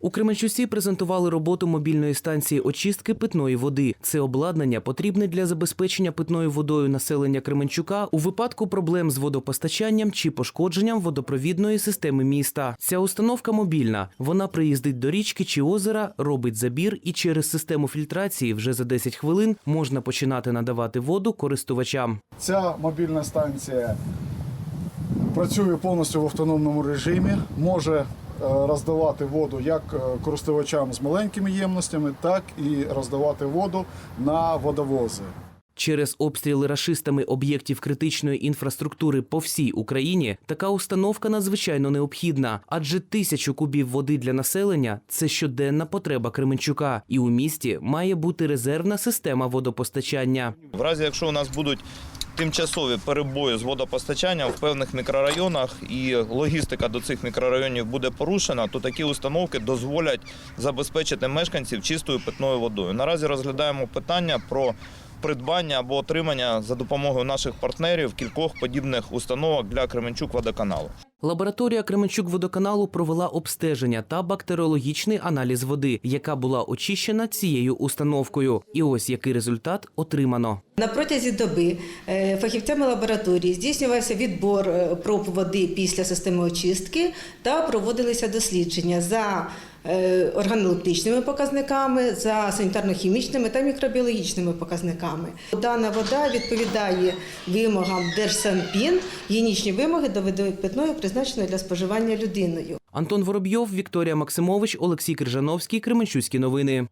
У Кременчусі презентували роботу мобільної станції очистки питної води. Це обладнання потрібне для забезпечення питною водою населення Кременчука у випадку проблем з водопостачанням чи пошкодженням водопровідної системи міста. Ця установка мобільна. Вона приїздить до річки чи озера, робить забір, і через систему фільтрації вже за 10 хвилин можна починати надавати воду користувачам. Ця мобільна станція працює повністю в автономному режимі, може роздавати воду як е, користувачам з маленькими ємностями, так і роздавати воду на водовози. Через обстріли рашистами об'єктів критичної інфраструктури по всій Україні така установка надзвичайно необхідна, адже тисячу кубів води для населення це щоденна потреба Кременчука, і у місті має бути резервна система водопостачання. В разі, якщо у нас будуть тимчасові перебої з водопостачанням в певних мікрорайонах і логістика до цих мікрорайонів буде порушена, то такі установки дозволять забезпечити мешканців чистою питною водою. Наразі розглядаємо питання про придбання або отримання за допомогою наших партнерів кількох подібних установок для Кременчук водоканалу. Лабораторія Кременчук водоканалу провела обстеження та бактеріологічний аналіз води, яка була очищена цією установкою. І ось який результат отримано. На протязі доби е, фахівцями лабораторії здійснювався відбор е, проб води після системи очистки та проводилися дослідження за е, органолептичними показниками, за санітарно-хімічними та мікробіологічними показниками. Дана вода відповідає вимогам Держсанпін, гігієнічні вимоги до води питної призначеної для споживання людиною. Антон Воробйов, Вікторія Максимович, Олексій Крижановський, Кременчуські новини.